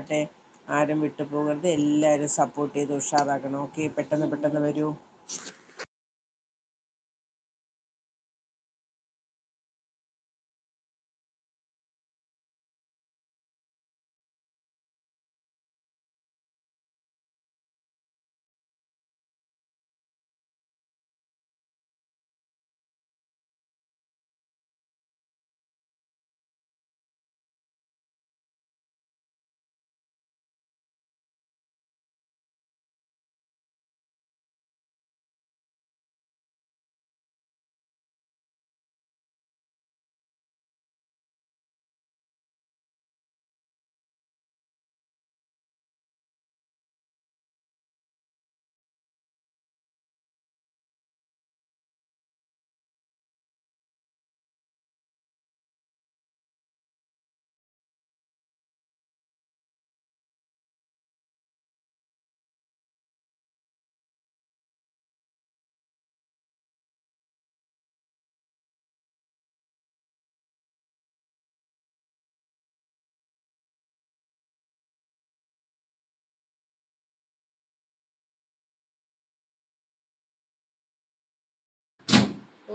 പെട്ടെന്നാവട്ടെ ആരും വിട്ടുപോകരുത്. എല്ലാവരും സപ്പോർട്ട് ചെയ്ത് ഉഷാറാക്കണം ഓക്കെ പെട്ടെന്ന് പെട്ടെന്ന് വരൂ.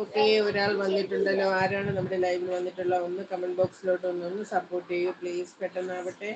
ഓക്കെ ഒരാൾ വന്നിട്ടുണ്ടല്ലോ. ആരാണ് നമ്മുടെ ലൈവിൽ വന്നിട്ടുള്ള ഒന്ന് കമന്റ് ബോക്സിലോട്ട് ഒന്ന് സപ്പോർട്ട് ചെയ്യൂ പ്ലീസ് പെട്ടെന്നാവട്ടെ.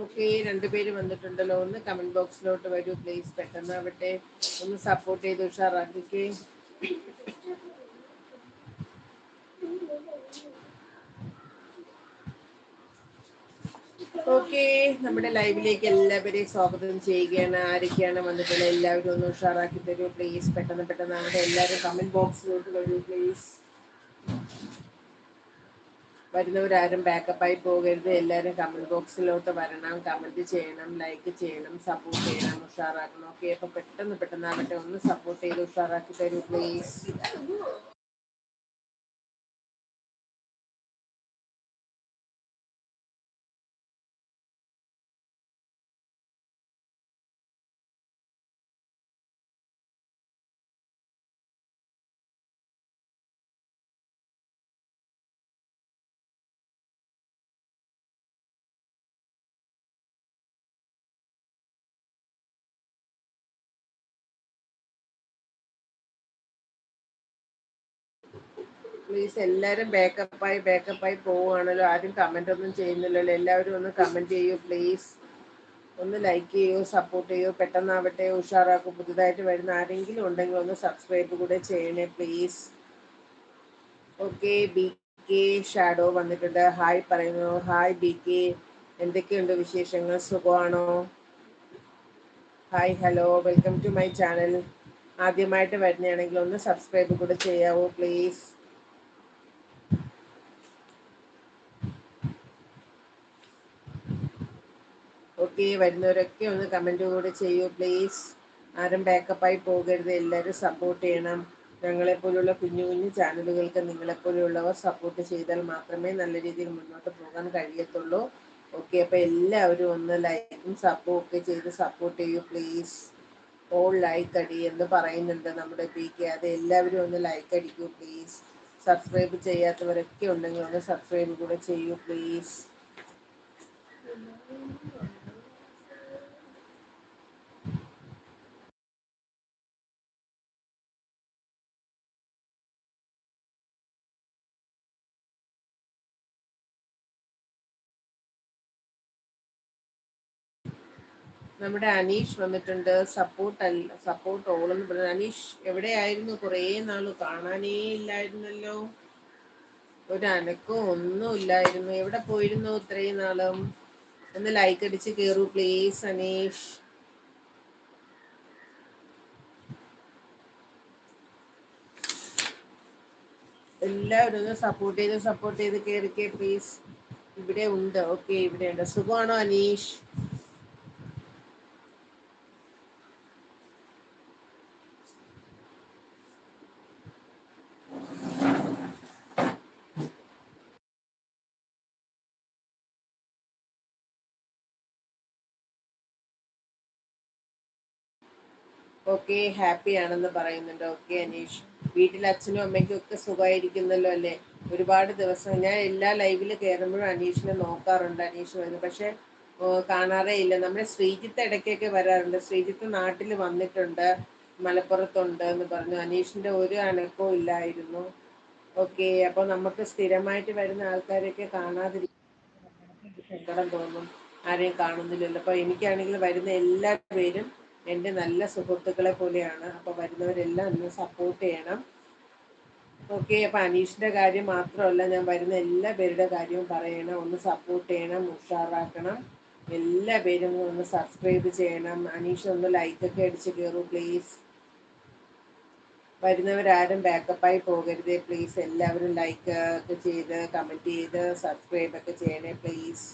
ഓക്കെ രണ്ടുപേര് വന്നിട്ടുണ്ടല്ലോ. ഒന്ന് കമന്റ് ബോക്സിലോട്ട് വരൂ പ്ലീസ് പെട്ടെന്നാവട്ടെ ഒന്ന് സപ്പോർട്ട് ചെയ്ത് ഉഷാറാക്കിക്കേ. ഓക്കെ നമ്മുടെ ലൈവിലേക്ക് എല്ലാവരെയും സ്വാഗതം ചെയ്യുകയാണ്. ആരൊക്കെയാണ് വന്നിട്ടുള്ളത്? എല്ലാവരും ഒന്ന് ഉഷാറാക്കി തരൂ പ്ലീസ് പെട്ടെന്ന് പെട്ടെന്ന് അവിടെ എല്ലാവരും കമന്റ് ബോക്സിലോട്ട് വരൂ പ്ലീസ് വരുന്നവരാരും ബാക്കപ്പായി പോകരുത്. എല്ലാവരും കമന്റ് ബോക്സിലോട്ട് വരണം. കമന്റ് ചെയ്യണം ലൈക്ക് ചെയ്യണം സപ്പോർട്ട് ചെയ്യണം ഉഷാറാക്കണം. ഓക്കെ അപ്പൊ പെട്ടെന്ന് പെട്ടെന്ന് ആവട്ടെ ഒന്ന് സപ്പോർട്ട് ചെയ്ത് ഉഷാറാക്കി തരൂ പ്ലീസ് പ്ലീസ് എല്ലാവരും ബാക്കപ്പായി ബാക്കപ്പായി പോവുകയാണല്ലോ. ആരും കമന്റ് ഒന്നും ചെയ്യുന്നില്ലല്ലോ. എല്ലാവരും ഒന്ന് കമന്റ് ചെയ്യൂ പ്ലീസ് ഒന്ന് ലൈക്ക് ചെയ്യൂ സപ്പോർട്ട് ചെയ്യൂ. പെട്ടെന്നാവട്ടെ ഉഷാറാക്കൂ. പുതുതായിട്ട് വരുന്ന ആരെങ്കിലും ഉണ്ടെങ്കിൽ ഒന്ന് സബ്സ്ക്രൈബ് കൂടെ ചെയ്യണേ please okay B K shadow വന്നിട്ടുണ്ട്. ഹായ് പറയുന്നു. ഹായ് ബി കെ എന്തൊക്കെയുണ്ട് വിശേഷങ്ങൾ? സുഖമാണോ? Hi hello welcome to my channel ആദ്യമായിട്ട് വരുന്നതാണെങ്കിൽ ഒന്ന് സബ്സ്ക്രൈബ് കൂടെ ചെയ്യാവോ പ്ലീസ് ഓക്കെ വരുന്നവരൊക്കെ ഒന്ന് കമന്റ് കൂടെ ചെയ്യൂ. പ്ലീസ് ആരും ബാക്കപ്പായി പോകരുത്. എല്ലാവരും സപ്പോർട്ട് ചെയ്യണം. ഞങ്ങളെപ്പോലുള്ള കുഞ്ഞു കുഞ്ഞു ചാനലുകൾക്ക് നിങ്ങളെപ്പോലുള്ളവർ സപ്പോർട്ട് ചെയ്താൽ മാത്രമേ നല്ല രീതിയിൽ മുന്നോട്ട് പോകാൻ കഴിയത്തുള്ളൂ. ഓക്കെ അപ്പോൾ എല്ലാവരും ഒന്ന് ലൈക്കും സപ്പോർട്ട് ഒക്കെ ചെയ്ത് സപ്പോർട്ട് ചെയ്യൂ. പ്ലീസ് ഓൾ ലൈക്ക് അടി എന്ന് പറയുന്നുണ്ട് നമ്മുടെ പി കെ അത് എല്ലാവരും ഒന്ന് ലൈക്ക് അടിക്കൂ. പ്ലീസ് സബ്സ്ക്രൈബ് ചെയ്യാത്തവരൊക്കെ ഉണ്ടെങ്കിൽ ഒന്ന് സബ്സ്ക്രൈബ് കൂടെ ചെയ്യൂ. പ്ലീസ് നമ്മുടെ അനീഷ് വന്നിട്ടുണ്ട്. സപ്പോർട്ട് അല്ല സപ്പോർട്ട് എന്ന് പറഞ്ഞു. അനീഷ് എവിടെയായിരുന്നു? കുറേ നാൾ കാണാനേ ഇല്ലായിരുന്നല്ലോ. ഒരു അനക്കവും ഒന്നും ഇല്ലായിരുന്നു. എവിടെ പോയിരുന്നു ഇത്രയും നാളും? ഒന്ന് ലൈക്ക് അടിച്ച് കയറൂ പ്ലീസ് അനീഷ്. എല്ലാവരും ഒന്ന് സപ്പോർട്ട് ചെയ്ത് സപ്പോർട്ട് ചെയ്ത് കയറിക്കേ പ്ലീസ് ഇവിടെ ഉണ്ട്. ഓക്കെ ഇവിടെ ഉണ്ട്. സുഖമാണോ അനീഷ്? ഓക്കെ ഹാപ്പി ആണെന്ന് പറയുന്നുണ്ട്. ഓക്കെ അനീഷ്. വീട്ടിൽ അച്ഛനും അമ്മയ്ക്കും ഒക്കെ സുഖമായിരിക്കുന്നല്ലോ അല്ലേ? ഒരുപാട് ദിവസം ഞാൻ എല്ലാ ലൈവിൽ കയറുമ്പോഴും അനീഷിനെ നോക്കാറുണ്ട്. അനീഷ് വരുന്നു. പക്ഷെ കാണാറേ ഇല്ല. നമ്മുടെ ശ്രീജിത്ത് ഇടയ്ക്കൊക്കെ വരാറുണ്ട്. ശ്രീജിത്ത് നാട്ടിൽ വന്നിട്ടുണ്ട്. മലപ്പുറത്തുണ്ട് എന്ന് പറഞ്ഞു. അനീഷിന്റെ ഒരു അനക്കവും ഇല്ലായിരുന്നു. ഓക്കെ അപ്പൊ നമുക്ക് സ്ഥിരമായിട്ട് വരുന്ന ആൾക്കാരെയൊക്കെ കാണാതിരിക്കും സങ്കടം തോന്നും. ആരെയും കാണുന്നില്ലല്ലോ. അപ്പൊ എനിക്കാണെങ്കിൽ വരുന്ന എല്ലാ പേരും എന്റെ നല്ല സുഹൃത്തുക്കളെ പോലെയാണ്. അപ്പോൾ വരുന്നവരെല്ലാം ഒന്ന് സപ്പോർട്ട് ചെയ്യണം. ഓക്കെ അപ്പൊ അനീഷിന്റെ കാര്യം മാത്രമല്ല ഞാൻ വരുന്ന എല്ലാ പേരുടെ കാര്യവും പറയണം. ഒന്ന് സപ്പോർട്ട് ചെയ്യണം ഉഷാറാക്കണം. എല്ലാ പേരും ഒന്ന് സബ്സ്ക്രൈബ് ചെയ്യണം. അനീഷ് ഒന്ന് ലൈക്ക് ഒക്കെ അടിച്ച് കയറൂ പ്ലീസ് വരുന്നവരാരും ബാക്കപ്പായി പോകരുതേ. പ്ലീസ് എല്ലാവരും ലൈക്ക് ഒക്കെ ചെയ്ത് കമന്റ് ചെയ്ത് സബ്സ്ക്രൈബ് ഒക്കെ ചെയ്യണേ പ്ലീസ്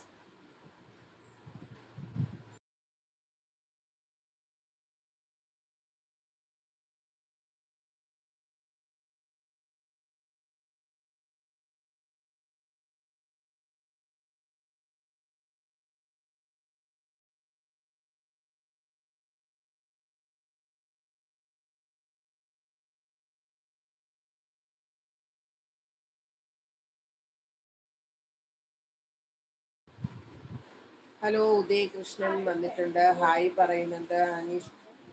ഹലോ ഉദയകൃഷ്ണൻ വന്നിട്ടുണ്ട്. ഹായ് പറയുന്നുണ്ട്. അനീഷ്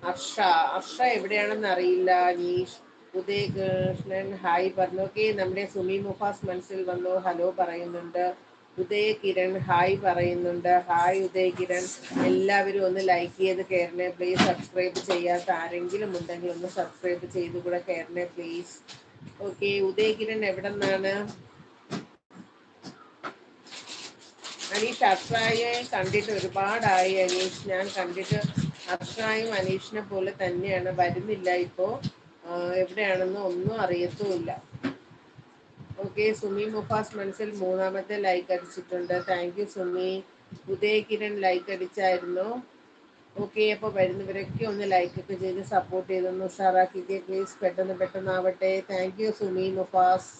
അർഷ. അർഷ എവിടെയാണെന്ന് അറിയില്ല. അനീഷ് ഉദയകൃഷ്ണൻ ഹായ് പറഞ്ഞു. ഓക്കെ നമ്മുടെ സുമി മുഫാസ് മനസ്സിൽ വന്നു. ഹലോ പറയുന്നുണ്ട്. ഉദയ കിരൺ ഹായ് പറയുന്നുണ്ട്. ഹായ് ഉദയ കിരൺ എല്ലാവരും ഒന്ന് ലൈക്ക് ചെയ്ത് കയറണേ പ്ലീസ് സബ്സ്ക്രൈബ് ചെയ്യാത്ത ആരെങ്കിലും ഉണ്ടെങ്കിൽ ഒന്ന് സബ്സ്ക്രൈബ് ചെയ്ത് കൂടെ കയറണേ പ്ലീസ് ഓക്കെ ഉദയ കിരൺ എവിടെ നിന്നാണ് അനീഷ് അർഷായെ കണ്ടിട്ട് ഒരുപാടായി അനീഷ്. ഞാൻ കണ്ടിട്ട് അർഷായും അനീഷിനെ പോലെ തന്നെയാണ്. വരുന്നില്ല ഇപ്പോ. എവിടെയാണെന്ന് ഒന്നും അറിയത്തുമില്ല. ഓക്കെ സുമി മുഫാസ് മനസ്സിൽ മൂന്നാമത്തെ ലൈക്ക് അടിച്ചിട്ടുണ്ട്. Thank you Sumi. Udayakiran like അടിച്ചായിരുന്നു. Okay അപ്പോൾ വരുന്നവരൊക്കെ ഒന്ന് ലൈക്ക് ഒക്കെ ചെയ്ത് സപ്പോർട്ട് ചെയ്തൊന്ന് ഉഷാറാക്കിക്കേ പ്ലീസ് പെട്ടെന്ന് പെട്ടെന്ന് ആവട്ടെ thank you Sumi Mufas.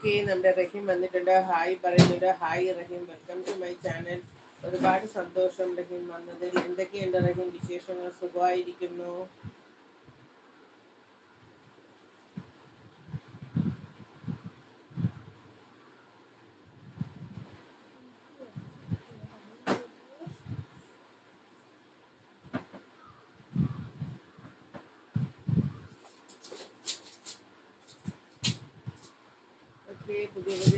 Okay നമ്മുടെ റഹീം വന്നിട്ടുണ്ട്. ഹായ് പറയുന്നുണ്ട്. Hi Raheem. Welcome to my channel ഒരുപാട് സന്തോഷം റഹീം വന്നതിൽ എന്തൊക്കെയുണ്ട് റഹീം വിശേഷങ്ങൾ? സുഖമായിരിക്കുന്നു.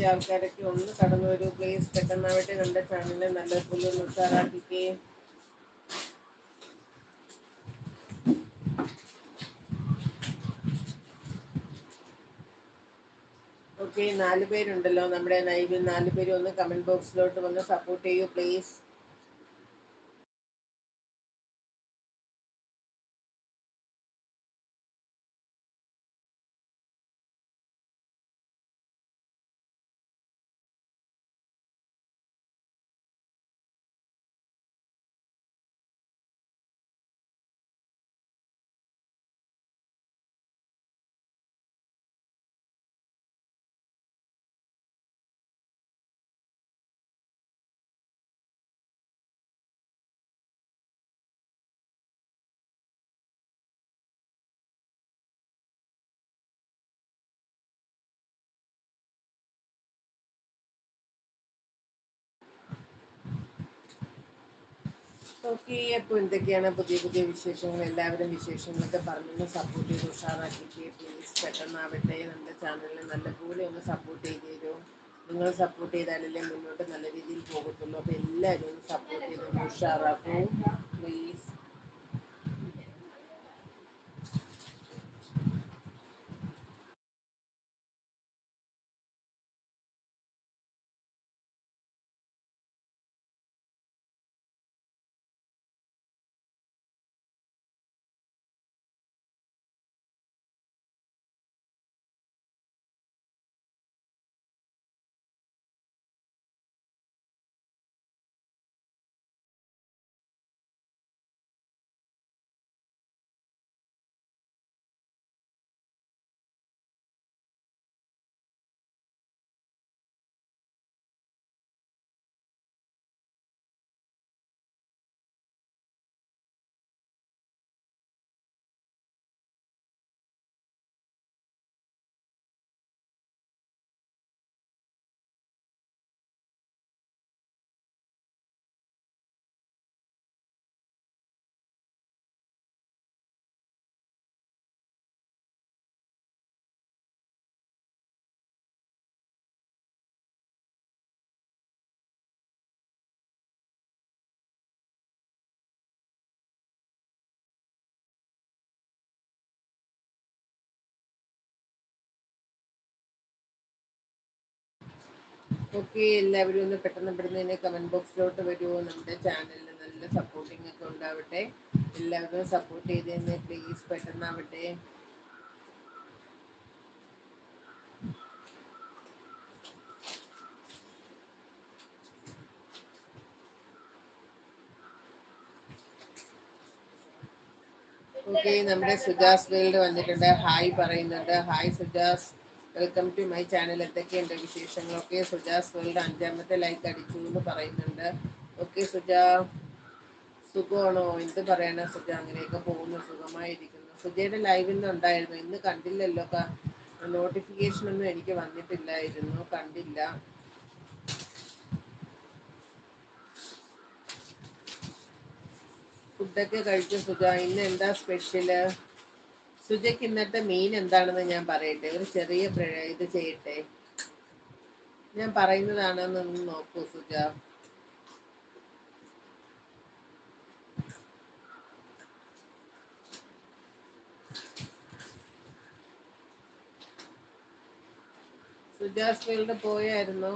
താമസിച്ച ആൾക്കാരൊക്കെ ഒന്ന് കടന്നു വരൂ പ്ലീസ് പെട്ടെന്നാവട്ടെ നമ്മുടെ ചാനലിനെ നല്ലതുപോലെ ഒന്ന് ഉഷാറാക്കിക്കേ. ഓക്കെ നാല് പേരുണ്ടല്ലോ നമ്മുടെ നൈബിൽ നാല് പേര് ഒന്ന് കമന്റ് ബോക്സിലോട്ട് വന്ന് സപ്പോർട്ട് ചെയ്യൂ പ്ലീസ് അപ്പോൾ എന്തൊക്കെയാണ് പുതിയ പുതിയ വിശേഷങ്ങൾ എല്ലാവരും വിശേഷങ്ങളൊക്കെ പറഞ്ഞൊന്ന് സപ്പോർട്ട് ചെയ്ത് ഉഷാറാക്കിയിട്ട് പ്ലീസ് പെട്ടെന്നാവട്ടെ നമ്മുടെ ചാനലിനെ നല്ലപോലെ ഒന്ന് സപ്പോർട്ട് ചെയ്ത് തരുമോ നിങ്ങൾ സപ്പോർട്ട് ചെയ്താലല്ലേ മുന്നോട്ട് നല്ല രീതിയിൽ പോകത്തുള്ളൂ. അപ്പോൾ എല്ലാവരും സപ്പോർട്ട് ചെയ്ത് ഉഷാറാക്കും. പ്ലീസ് ഓക്കെ എല്ലാവരും ഒന്ന് പെട്ടെന്ന് പെട്ടെന്ന് കമന്റ് ബോക്സിലോട്ട് വരുമോ നമ്മുടെ ചാനലിന് നല്ല സപ്പോർട്ടിംഗ് ഒക്കെ ഉണ്ടാവട്ടെ. എല്ലാവരും സപ്പോർട്ട് ചെയ്ത് തന്നെ പ്ലീസ് പെട്ടെന്നാവട്ടെ. ഓക്കെ നമ്മുടെ സുജാസ് വേൾഡ് വന്നിട്ടുണ്ട്. ഹായ് പറയുന്നുണ്ട്. Hi Suja's. Welcome to my channel എന്തൊക്കെയുണ്ട് വിശേഷങ്ങളൊക്കെ? സുജാസ് വേൾഡ് അഞ്ചാമത്തെ ലൈക്ക് അടിച്ചു എന്ന് പറയുന്നുണ്ട്. ഓക്കെ സുജാ. സുഖമാണോ? എന്ത് പറയണ സുജ? അങ്ങനെയൊക്കെ പോകുന്നു. സുഖമായിരിക്കുന്നു. സുജയുടെ ലൈവിൽ നിന്ന് ഉണ്ടായിരുന്നു. ഇന്ന് കണ്ടില്ലല്ലോ. നോട്ടിഫിക്കേഷൻ ഒന്നും എനിക്ക് വന്നിട്ടില്ലായിരുന്നു. കണ്ടില്ല. ഫുഡൊക്കെ കഴിച്ചു സുജ? ഇന്ന് എന്താ സ്പെഷ്യൽ സുജയ്ക്ക് ഇന്നത്തെ മെയിൻ എന്താണെന്ന് ഞാൻ പറയട്ടെ? ഒരു ചെറിയ ഇത് ചെയ്യട്ടെ? ഞാൻ പറയുന്നതാണെന്ന് നോക്കൂ സുജ. സുജാസ് ഫീൽഡ് പോയായിരുന്നോ?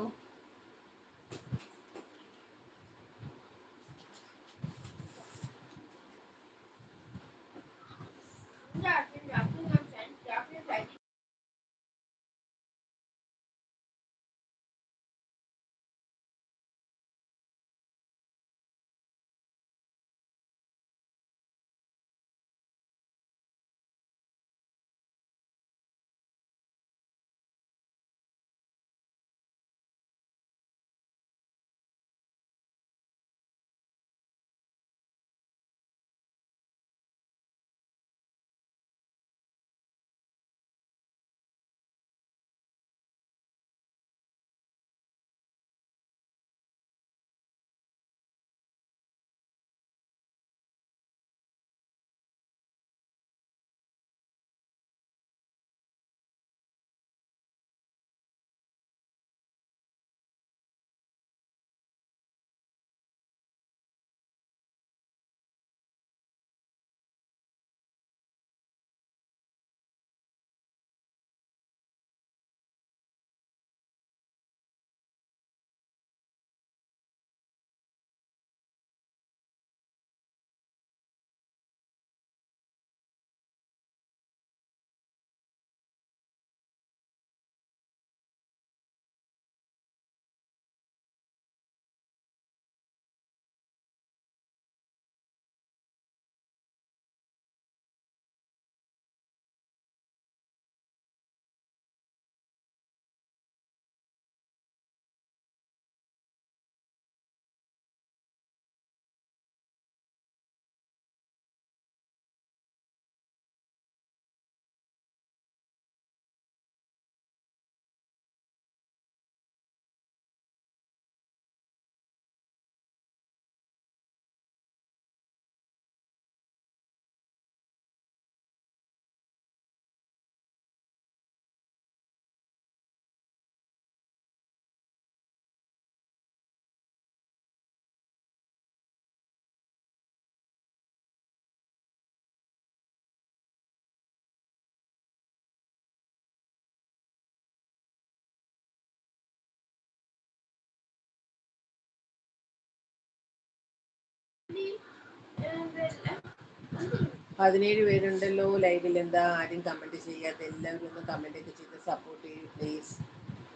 പതിനേഴ് പേരുണ്ടല്ലോ ലൈവിൽ എന്താ ആരും കമന്റ് ചെയ്യാത്ത എല്ലാവരും ഒന്ന് കമന്റ് ഒക്കെ ചെയ്ത് സപ്പോർട്ട് ചെയ്യും പ്ലീസ്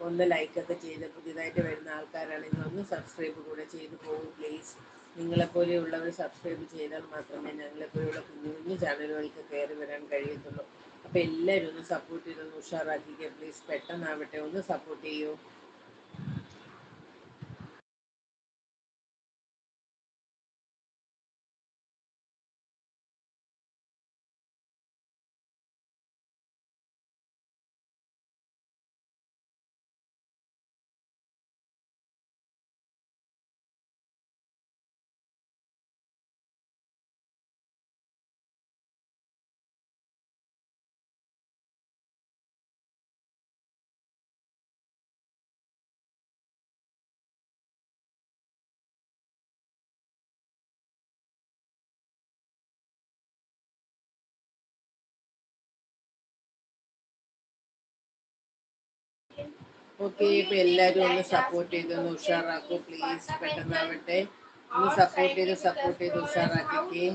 ഒന്ന് ലൈക്ക് ഒക്കെ ചെയ്ത് പുതിയതായിട്ട് വരുന്ന ആൾക്കാരാണെങ്കിൽ ഒന്ന് സബ്സ്ക്രൈബ് കൂടെ ചെയ്ത് പോകും പ്ലീസ് നിങ്ങളെപ്പോലെയുള്ളവർ സബ്സ്ക്രൈബ് ചെയ്താൽ മാത്രമേ ഞങ്ങളെപ്പോലെയുള്ള കുഞ്ഞു കുഞ്ഞു ചാനലുകൾക്ക് കയറി വരാൻ കഴിയത്തുള്ളൂ. അപ്പോൾ എല്ലാവരും ഒന്ന് സപ്പോർട്ട് ചെയ്തൊന്ന് ഉഷാറാക്കിക്കുക പ്ലീസ് പെട്ടെന്നാവട്ടെ ഒന്ന് സപ്പോർട്ട് ചെയ്യൂ. ഓക്കെ ഇപ്പൊ എല്ലാരും ഒന്ന് സപ്പോർട്ട് ചെയ്ത് ഒന്ന് ഉഷാറാക്കൂ. പ്ലീസ് പെട്ടെന്നാവട്ടെ. ഒന്ന് സപ്പോർട്ട് ചെയ്ത് സപ്പോർട്ട് ചെയ്ത് ഉഷാറാക്കിക്കേ.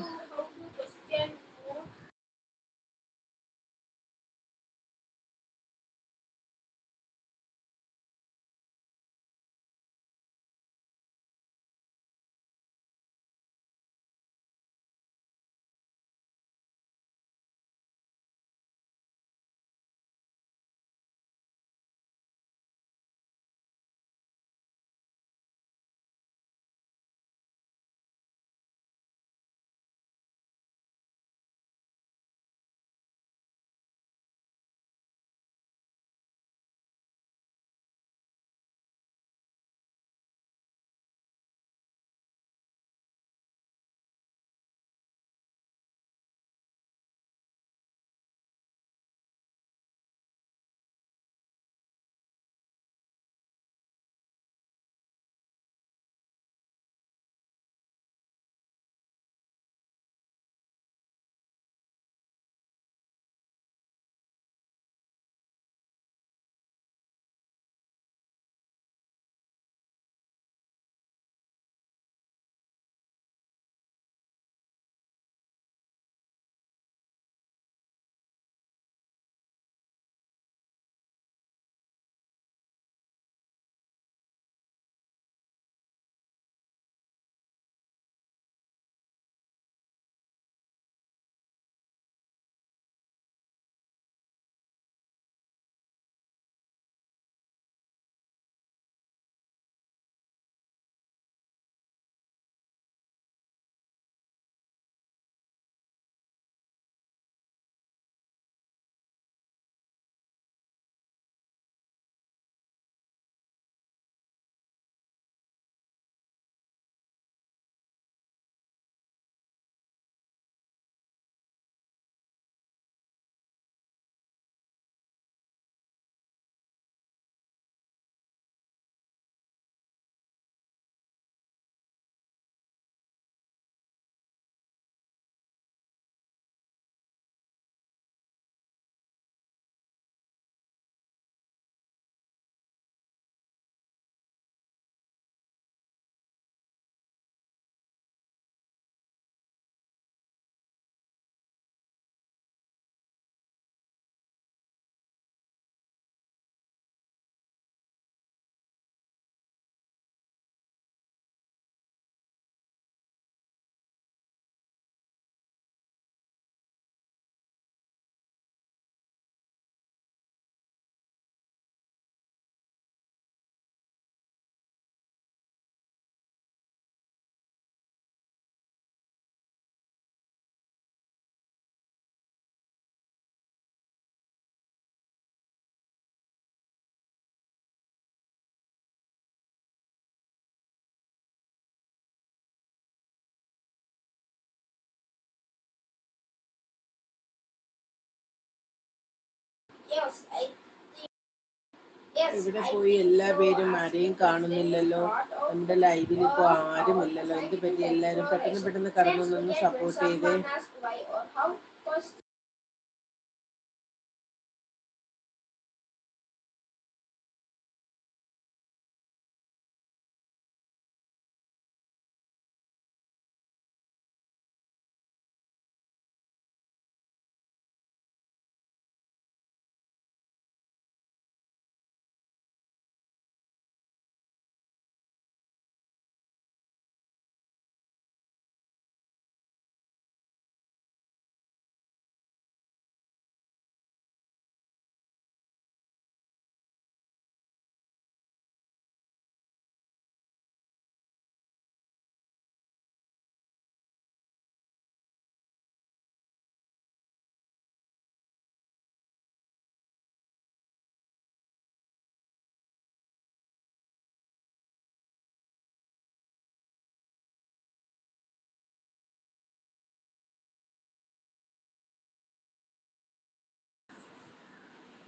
ഇവിടെ പോയി എല്ലാ. പേരും ആരെയും കാണുന്നില്ലല്ലോ. നമ്മുടെ ലൈവിൽ ഇപ്പൊ ആരും ആരുമില്ലല്ലോ എന്ത് പറ്റി? എല്ലാരും പെട്ടെന്ന് പെട്ടെന്ന് കടന്നൊന്ന് സപ്പോർട്ട് ചെയ്തേ.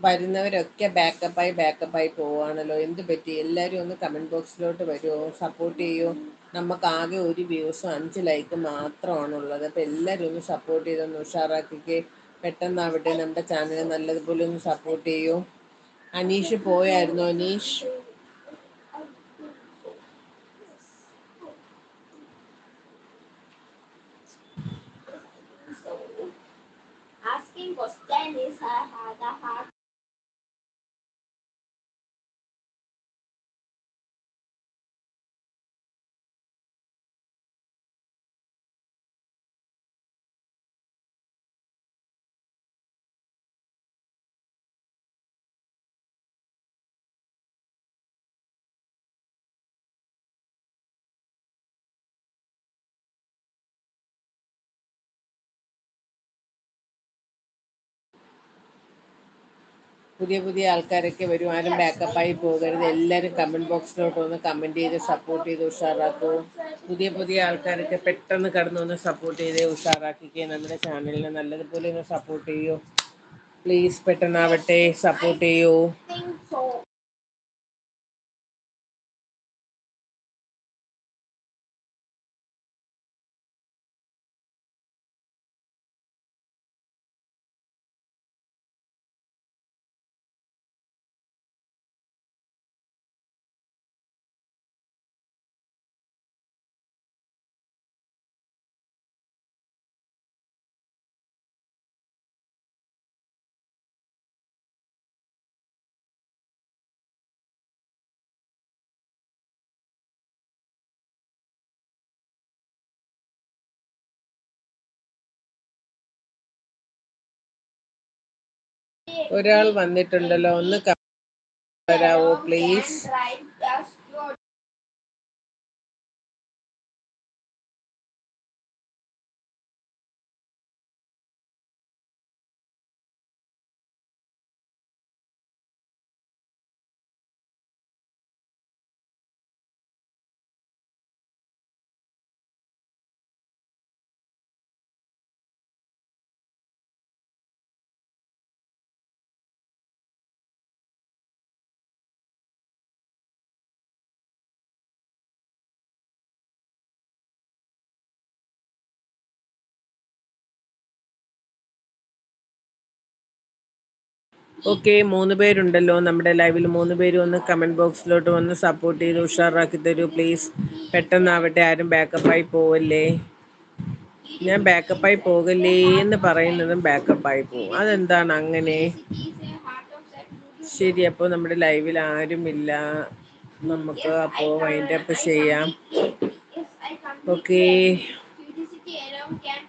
വരുന്നവരൊക്കെ ബാക്കപ്പായി ബാക്കപ്പായി പോവാണല്ലോ എന്ത് പറ്റി? എല്ലാവരും ഒന്ന് കമന്റ് ബോക്സിലോട്ട് വരുമോ സപ്പോർട്ട് ചെയ്യൂ നമുക്ക് ആകെ ഒരു വ്യൂസും അഞ്ച് ലൈക്ക് മാത്രമാണുള്ളത്. അപ്പോൾ എല്ലാവരും ഒന്ന് സപ്പോർട്ട് ചെയ്തൊന്ന് ഉഷാറാക്കിക്ക്. പെട്ടെന്നാവട്ടെ നമ്മുടെ ചാനൽ നല്ലതുപോലെ ഒന്ന് സപ്പോർട്ട് ചെയ്യൂ. അനീഷ് പോയായിരുന്നു? Aneesh? Asking question is uh, hard. പുതിയ പുതിയ ആൾക്കാരൊക്കെ വരും. ആരും ബാക്കപ്പായി പോകരുത്. എല്ലാവരും കമന്റ് ബോക്സിലോട്ട് വന്ന് കമന്റ് ചെയ്ത് സപ്പോർട്ട് ചെയ്ത് ഉഷാറാക്കൂ. പുതിയ പുതിയ ആൾക്കാരൊക്കെ പെട്ടെന്ന് കടന്നു വന്ന് സപ്പോർട്ട് ചെയ്ത് ഉഷാറാക്കിക്കുകയും നമ്മുടെ ചാനലിനെ നല്ലതുപോലെ ഒന്ന് സപ്പോർട്ട് ചെയ്യൂ. പ്ലീസ് പെട്ടെന്നാവട്ടെ സപ്പോർട്ട് ചെയ്യൂ. ഒരാൾ വന്നിട്ടുണ്ടല്ലോ. ഒന്ന് വരാവോ പ്ലീസ് ഓക്കെ മൂന്ന് പേരുണ്ടല്ലോ നമ്മുടെ ലൈവിൽ. മൂന്ന് പേര് ഒന്ന് കമന്റ് ബോക്സിലോട്ട് വന്ന് സപ്പോർട്ട് ചെയ്ത് ഉഷാറാക്കി തരൂ. പ്ലീസ് പെട്ടെന്നാവട്ടെ ആരും ബാക്കപ്പായി പോവല്ലേ? ഞാൻ ബാക്കപ്പായി പോകല്ലേ എന്ന് പറയുന്നതും ബാക്കപ്പായി പോകും അതെന്താണ് അങ്ങനെ? ശരി അപ്പോൾ നമ്മുടെ ലൈവിൽ ആരുമില്ല. നമുക്ക് അപ്പോൾ വൈൻഡ് അപ്പ് ചെയ്യാം. Yes,